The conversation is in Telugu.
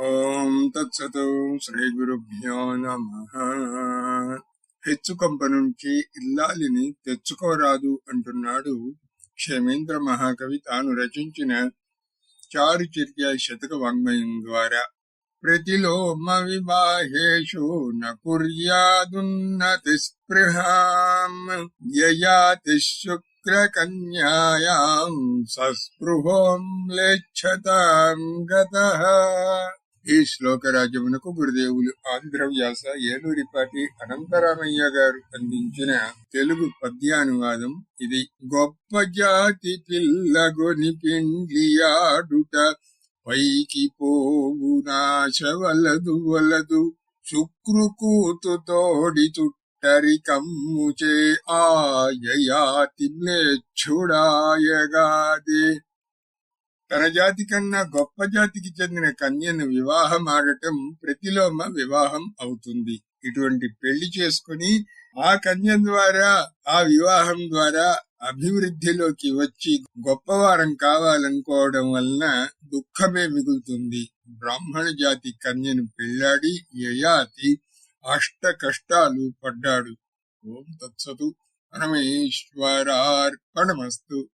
ఓం తత్సతు శ్రీ గురుభ్యో నమ. హెచ్చుకంప నుంచి ఇల్లాలిని తెచ్చుకోరాదు అంటున్నాడు క్షేమేంద్ర మహాకవి. తాను రచించిన చారుచర్య శతక వాంగ్మయం ద్వారా. ప్రతిలోమ వివాహేషు న కుర్యాదున్నతి స్పృహాం యయాతి శుక్ర కన్యాయాం సస్పృహోం లేచ్చతాం గతః. ఈ శ్లోకరాజ్యమునకు గురుదేవులు ఆంధ్రవ్యాస ఏలూరిపాటి అనంతరామయ్య గారు అందించిన తెలుగు పద్యానువాదం ఇది. గొప్ప జాతి పిల్లగొని పిండియాడుట పైకి పోవు నాశ వలదు వలదు శుక్రుకూతు తోడి చుట్టరి కమ్ముచే ఆయయాతి మ్లేచ్ఛుడాయగాదే తన జాతి కన్నా గొప్ప జాతికి చెందిన కన్యను వివాహం ఆడటం ప్రతిలోమ వివాహం అవుతుంది. ఇటువంటి పెళ్ళి చేసుకుని ఆ కన్య ద్వారా ఆ వివాహం ద్వారా అభివృద్ధిలోకి వచ్చి గొప్పవారం కావాలనుకోవడం వలన దుఃఖమే మిగులుతుంది. బ్రాహ్మణ జాతి కన్యను పెళ్ళాడి యయాతి అష్ట కష్టాలు పడ్డాడు. ఓం తత్సతు పరమేశ్వరార్పణమస్తు.